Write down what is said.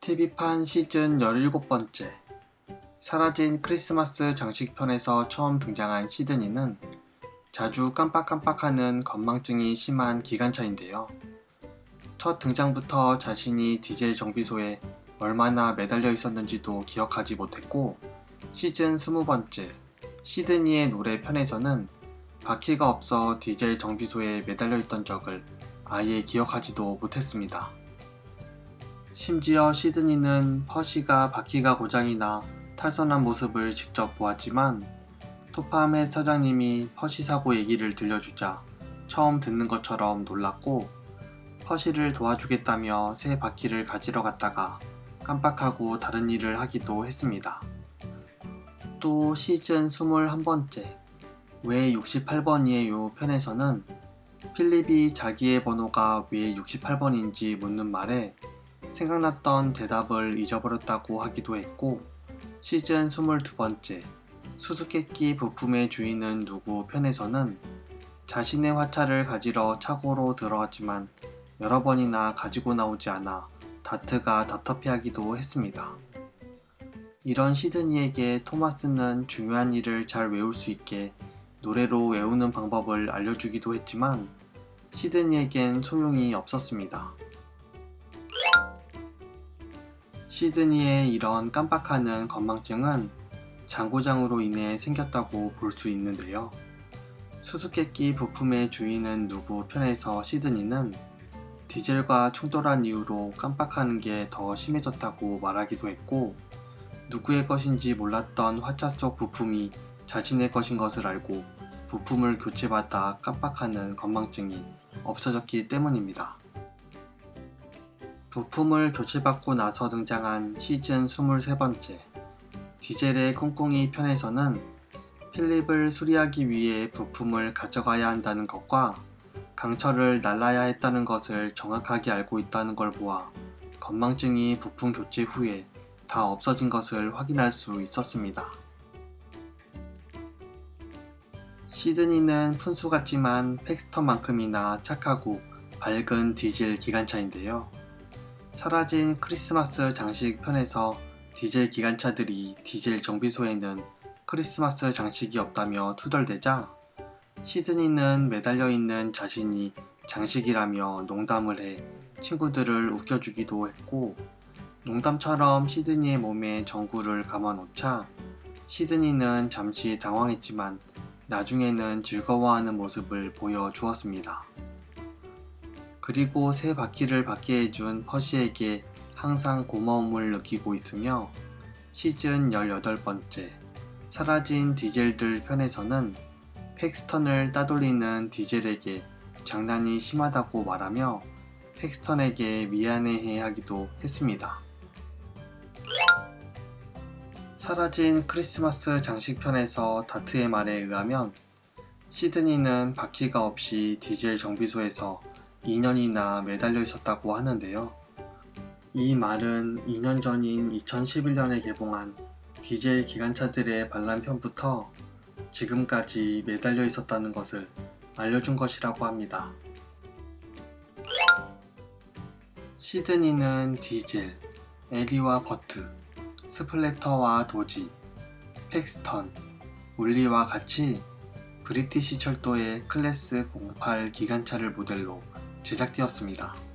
TV판 시즌 17번째 사라진 크리스마스 장식편에서 처음 등장한 시드니는 자주 깜빡깜빡하는 건망증이 심한 기관차인데요. 첫 등장부터 자신이 디젤 정비소에 얼마나 매달려 있었는지도 기억하지 못했고 시즌 20번째 시드니의 노래 편에서는 바퀴가 없어 디젤 정비소에 매달려 있던 적을 아예 기억하지도 못했습니다. 심지어 시드니는 퍼시가 바퀴가 고장이 나 탈선한 모습을 직접 보았지만 토팜의 사장님이 퍼시 사고 얘기를 들려주자 처음 듣는 것처럼 놀랐고 퍼시를 도와주겠다며 새 바퀴를 가지러 갔다가 깜빡하고 다른 일을 하기도 했습니다. 또 시즌 21번째 왜 68번이에요 편에서는 필립이 자기의 번호가 왜 68번인지 묻는 말에 생각났던 대답을 잊어버렸다고 하기도 했고 시즌 22번째 수수께끼 부품의 주인은 누구 편에서는 자신의 화차를 가지러 차고로 들어갔지만 여러 번이나 가지고 나오지 않아 다트가 답답해하기도 했습니다. 이런 시드니에게 토마스는 중요한 일을 잘 외울 수 있게 노래로 외우는 방법을 알려주기도 했지만 시드니에겐 소용이 없었습니다. 시드니의 이런 깜빡하는 건망증은 장고장으로 인해 생겼다고 볼 수 있는데요. 수수께끼 부품의 주인은 누구 편에서 시드니는 디젤과 충돌한 이후로 깜빡하는 게 더 심해졌다고 말하기도 했고 누구의 것인지 몰랐던 화차 속 부품이 자신의 것인 것을 알고 부품을 교체받아 깜빡하는 건망증이 없어졌기 때문입니다. 부품을 교체받고 나서 등장한 시즌 23번째 디젤의 콩콩이 편에서는 필립을 수리하기 위해 부품을 가져가야 한다는 것과 강철을 날라야 했다는 것을 정확하게 알고 있다는 걸 보아 건망증이 부품 교체 후에 다 없어진 것을 확인할 수 있었습니다. 시드니는 푼수 같지만 팩스터만큼이나 착하고 밝은 디젤 기관차인데요. 사라진 크리스마스 장식 편에서 디젤 기관차들이 디젤 정비소에는 크리스마스 장식이 없다며 투덜대자 시드니는 매달려 있는 자신이 장식이라며 농담을 해 친구들을 웃겨주기도 했고 농담처럼 시드니의 몸에 전구를 감아놓자 시드니는 잠시 당황했지만 나중에는 즐거워하는 모습을 보여주었습니다. 그리고 새 바퀴를 받게 해준 퍼시에게 항상 고마움을 느끼고 있으며 시즌 18번째 사라진 디젤들 편에서는 팩스턴을 따돌리는 디젤에게 장난이 심하다고 말하며 팩스턴에게 미안해해 하기도 했습니다. 사라진 크리스마스 장식편에서 다트의 말에 의하면 시드니는 바퀴가 없이 디젤 정비소에서 2년이나 매달려 있었다고 하는데요. 이 말은 2년 전인 2011년에 개봉한 디젤 기관차들의 반란편부터 지금까지 매달려 있었다는 것을 알려준 것이라고 합니다. 시드니는 디젤, 에리와 버트, 스플래터와 도지, 팩스턴, 울리와 같이 브리티시 철도의 클래스 08 기관차를 모델로 제작되었습니다.